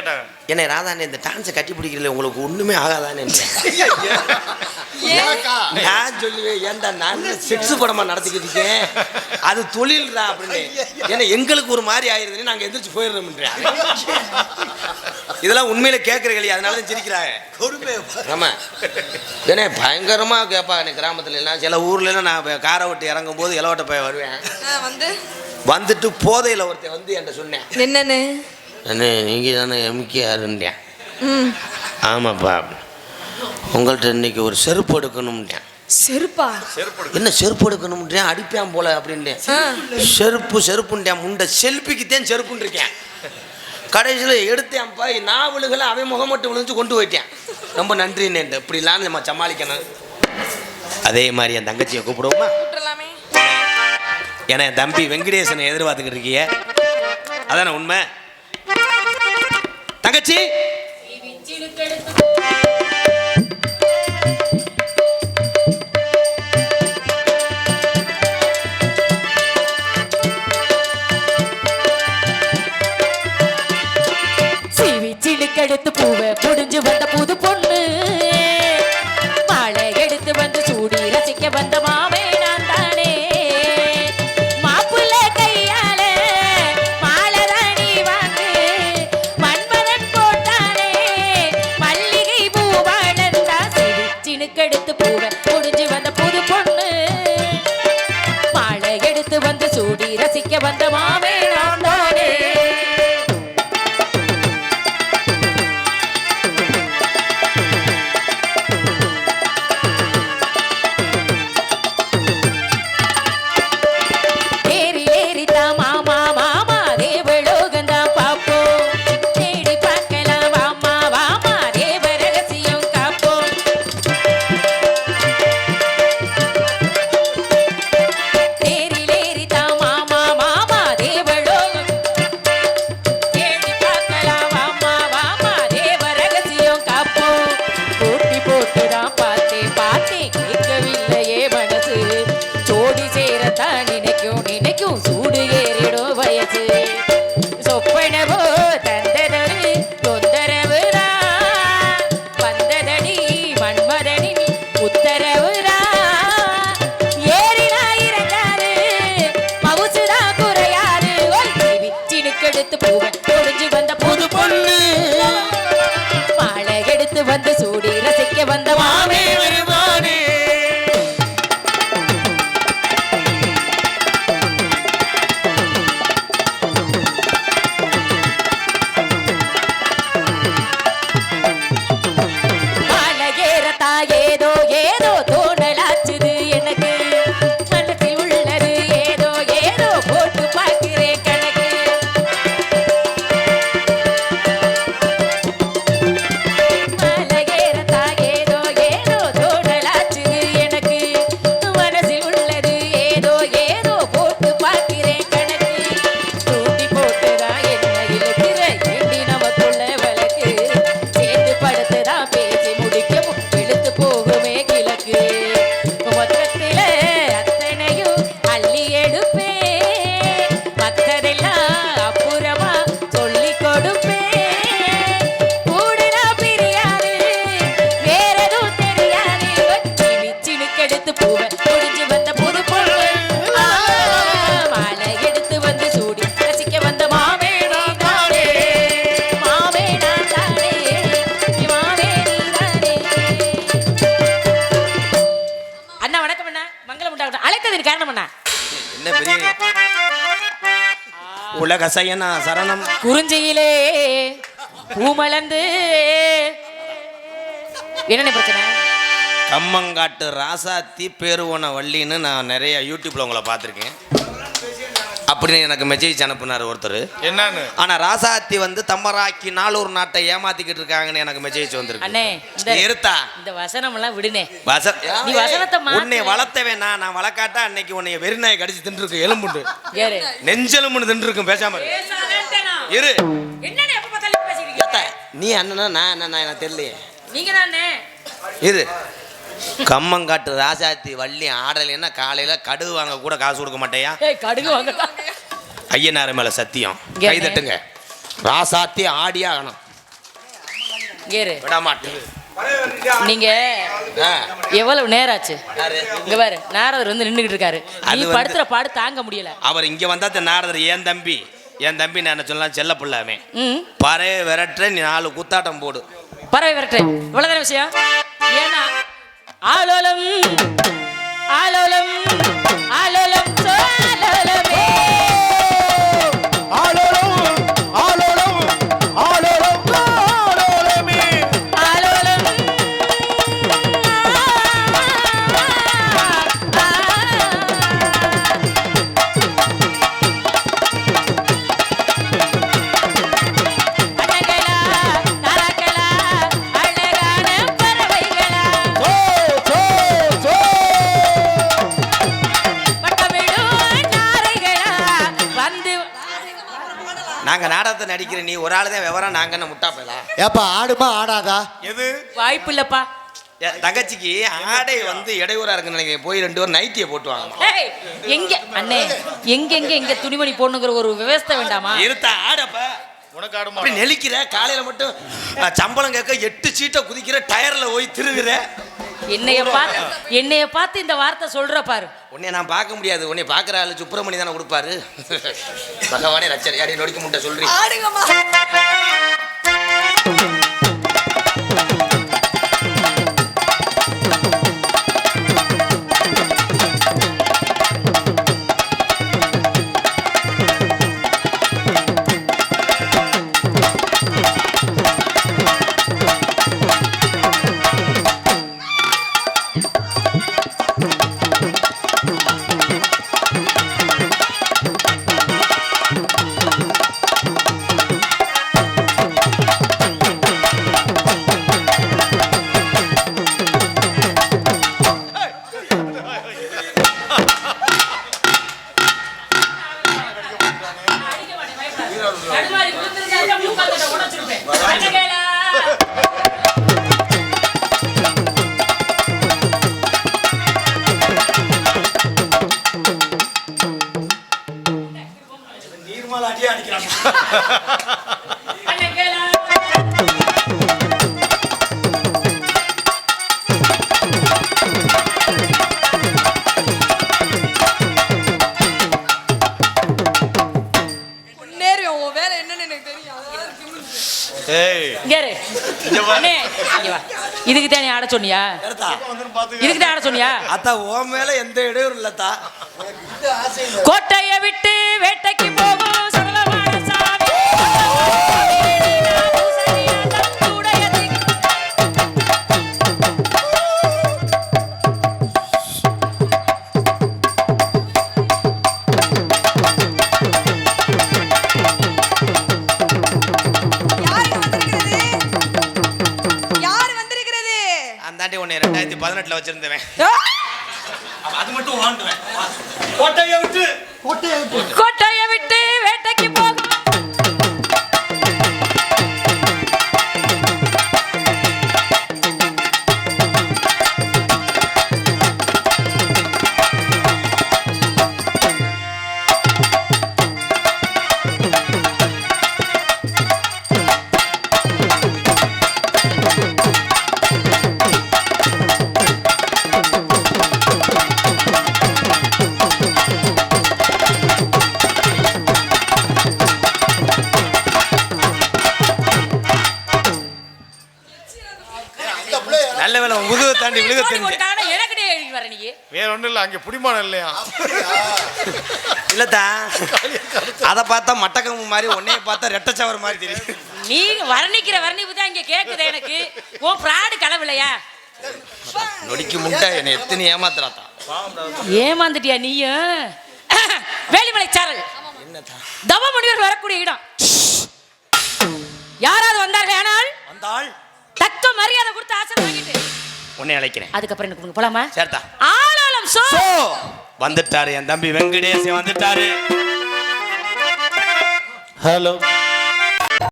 கேட்டாங்க. என்னை ராதாண்ணே இந்த டான்ஸை கட்டி பிடிக்கிறதுல உங்களுக்கு ஒண்ணுமே ஆகாதானே ஏக்கா நான் சொல்லுவேன் ஏன்டா நான் செக்ஸ் படமா நடத்திக்கிட்டு இருக்கேன்? அது தொழில்டா அப்படின்னு ஏன்னா எங்களுக்கு ஒரு மாதிரி ஆயிருதுன்னு நாங்க எந்திரிச்சு போயிடுறோம்ன்றேன் இதெல்லாம் உண்மையில கேட்கற கேள்வி அதனால தான் சிரிக்கிறாங்க. கொடுமை ஆமா. ஏன்னா பயங்கரமா கேட்பா எனக்கு கிராமத்துல எல்லாம் சில ஊர்ல எல்லாம் நான் காரை விட்டு இறங்கும் போது இலவட்ட போய் வருவேன் வந்துட்டு போதையில ஒருத்தன் வந்து என்கிட்ட சொன்னேன். என்னன்னு? அண்ணே நீங்க தானே எம்கேஆருன்றேன் ம். ஆமாப்பா. உங்கள்கிட்ட இன்னைக்கு ஒரு செருப்பு எடுக்கணும்ன்றேன் செருப்பா? என்ன செருப்பு எடுக்கணும்ன்றேன் அடிப்பான் போல அப்படின்ட்டேன். செருப்பு செருப்புன்றேன் முண்டை செல்ஃபிக்கு தான் செருப்புன்னு இருக்கேன் கடைசியில் எடுத்தேன்ப்பா. நான் விழுகல அவன் முகம் மட்டும் விழுந்து கொண்டு போயிட்டேன். ரொம்ப நன்றின்னு இப்படிலாம் நம்ம சமாளிக்கணும். அதே மாதிரி என் தங்கச்சியை கூப்பிடுவோமா? ஏன்னா என் தம்பி வெங்கடேசனை எதிர்பார்த்துக்கிட்டு இருக்கிய. அதானே உண்மை? தங்கச்சி? எடுத்து சிலுக்கெடுத்து பூவை முடிஞ்சு வந்த புது பொண்ணு. மாலை எடுத்து வந்து சூடி ரசிக்க வந்தமா உலக சயனா சரணம். குறிஞ்சியிலே பூமலர்ந்து என்னென்ன பிரச்சனை? கம்மங்காட்டு ராசாத்தி பேருவன வள்ளின்னு நான் நிறைய யூடியூப்ல உங்களை பார்த்துருக்கேன். அப்படின்னு எனக்கு மெசேஜ் அனுப்புனார் ஒருத்தர். என்னன்னு? ஆனா ராசாத்தி வந்து தம்பராக்கி நாளூர் நாட்டை ஏமாத்திக்கிட்டு இருக்காங்கன்னு எனக்கு மெசேஜ் வந்திருக்கு. நிறுத்தா. இந்த வசனம் எல்லாம் விடுனே. வச நீ வசனத்தை. உன்னை வளர்த்தவன் நான். வளர்க்காட்டா அன்னைக்கு உன்னை வெறிநாய் கடிச்சு தின்றுருக்கு எலும்புண்டு. நெஞ்செலும்புன்னு தின்றுருக்கும் பேசாம இரு. நீ அண்ணனா நான் அண்ணனா எனக்கு தெரியலையே. நீங்க தானே இரு. கம்மங்காட்டு ராசாத்தி வள்ளி ஆடலைன்னா காலையில கடுகு வாங்க கூட காசு கொடுக்க மாட்டேயா? கடுகு வாங்க. ஐயனார் மேல சத்தியம். கை தட்டுங்க. ராசாத்தி ஆடியே ஆகணும். நீங்க எவ்வளவு நேரம் ஆச்சு? இங்க பாரு நாரதர் வந்து நின்னுகிட்டு இருக்காரு. நீ படுத்துற பாடு தாங்க முடியல. அவர் இங்க வந்தா நாரதர் என் தம்பி? என் தம்பி? நான் சொல்லலாம் செல்ல புள்ளாமே. ம். பறைய விரட்டுற நீ நாலு குத்தாட்டம் போடு. பறவை விரட்டு இவ்வளவுதான விஷயம்? ஏன்னா ஆலோலம் ஆலோலம் ஆலோலம். நடிக்கிற நீ ஒரு ஆளு தான் விவரம் நாங்க என்ன முட்டா போயலாம் ஏப்பா ஆடுமா ஆடாதா? எது? வாய்ப்பு இல்லப்பா என் தங்கச்சிக்கு ஆடை வந்து இடையூறா இருக்குன்னு நினைக்கிறேன். போய் ரெண்டு பேரும் நைட்டியை போட்டு வாங்கம்மா ஏய், எங்க அண்ணே எங்க எங்க எங்க துணிமணி போடணுங்கிற ஒரு விவஸ்தை வேண்டாமா? இருத்தா ஆடப்ப உனக்கு ஆடுமா அப்படி நெளிக்கிற காலையில மட்டும் அஹ், சம்பளம் கேட்க எட்டு சீட்டை குதிக்கிற டயர்ல போய் திருகுற. என்னைய பார்த்து என்னைய பார்த்து இந்த வார்த்தை சொல்ற பாரு. உன்னை நான் பார்க்க முடியாது. உன்னை பார்க்குற ஆளு சுப்பிரமணி தானே கொடுப்பாரு. பகவானே ரச்சர் யாரையும் நொடிக்க முட்டை சொல்றீ இதுக்கு தான் நீ ஆட சொன்னியா? இதுக்கு தான் ஆட சொன்னியா? அத்தா உன் மேல எந்த இடையூறு இல்லத்தா. கோட்டையை விட்டு பதினெட்டுல வச்சிருந்தவன்! அது மட்டும் வாண்டுவேன் கோட்டையை விட்டு. கோட்டையை விட்டு. வேட்டைக்கு இல்ல அங்க புடிமானம் இல்லையா? இல்லத்தா. அதை பார்த்தா மட்டக்கம்பு மாதிரி உன்னைய பார்த்தா ரெட்டச்சவர் மாதிரி தெரியுது. நீ வர்ணிக்கிற வர்ணிப்பு தான் இங்க கேக்குது எனக்கு. உன் பிராடு களவில்லையா நொடிக்கு முட்டை என்னை எத்தனை ஏமாத்துறாத்தா? ஏமாந்துட்டியா நீயும்? வேலிமலை சாரல். தவ முனிவர் வரக்கூடிய இடம். யாராவது வந்தார்கள் ஆனால்? வந்தாள் தக்க மரியாதை கொடுத்து ஆசை வாங்கிட்டு. உன்னை அழைக்கிறேன். அதுக்கப்புறம் எனக்கு போலாமா? சேர்த்தா. சோ சோ வந்துட்டாரு. என் தம்பி வெங்கடேசன் வந்துட்டாரு. ஹலோ